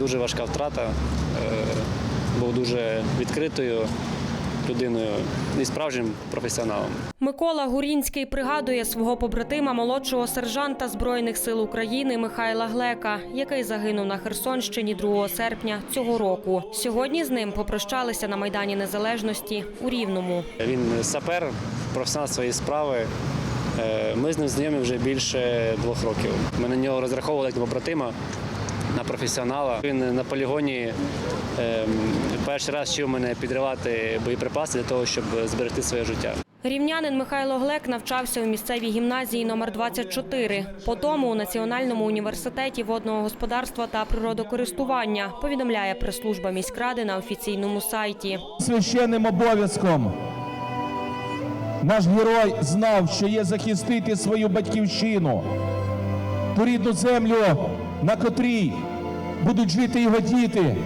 Дуже важка втрата. Е, Був дуже відкритою людиною і справжнім професіоналом. Микола Гурінський пригадує свого побратима молодшого сержанта Збройних сил України Михайла Глека, який загинув на Херсонщині 2 серпня цього року. Сьогодні з ним попрощалися на Майдані Незалежності у Рівному. Він сапер, професіонал своєї справи. Е, Ми з ним знайомі вже більше двох років. Ми на нього розраховували як на побратима, на професіонала. Він на полігоні ем, перший раз вчив мене підривати боєприпаси для того, щоб зберегти своє життя. Рівнянин Михайло Глек навчався у місцевій гімназії номер 24 Потім у Національному університеті водного господарства та природокористування, повідомляє прес-служба міськради на офіційному сайті. священним обов'язком. Наш герой знав, що є захистити свою батьківщину, ту рідну землю, на котрій будуть жити його діти,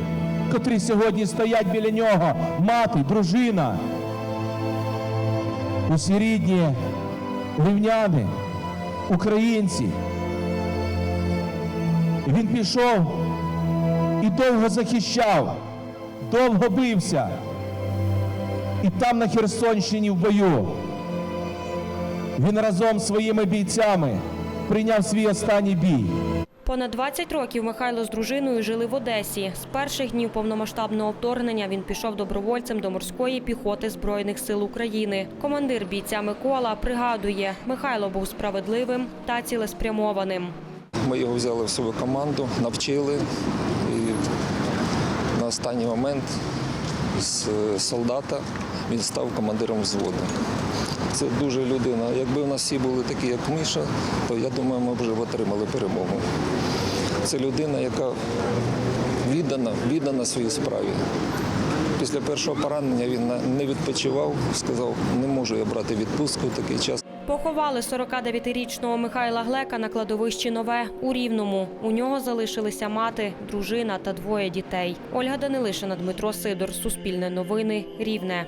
котрі сьогодні стоять біля нього, мати, дружина. Усі рідні рівняни, українці. Він пішов і довго захищав, довго бився. І там на Херсонщині в бою він разом з своїми бійцями прийняв свій останній бій. Понад 20 років Михайло з дружиною жили в Одесі. З перших днів повномасштабного вторгнення він пішов добровольцем до морської піхоти Збройних сил України. Командир бійця Микола пригадує, Михайло був справедливим та цілеспрямованим. Ми його взяли в свою команду, навчили і на останній момент з солдата він став командиром взводу. Це дуже людина. Якби у нас всі були такі, як Миша, то я думаю, ми б вже отримали перемогу. Це людина, яка віддана, віддана своїй справі. Після першого поранення він не відпочивав, сказав, не можу я брати відпустку в такий час. Поховали 49-річного Михайла Глека на кладовищі Нове у Рівному. У нього залишилися мати, дружина та двоє дітей. Ольга Данилишина, Дмитро Сидор, Суспільне новини, Рівне.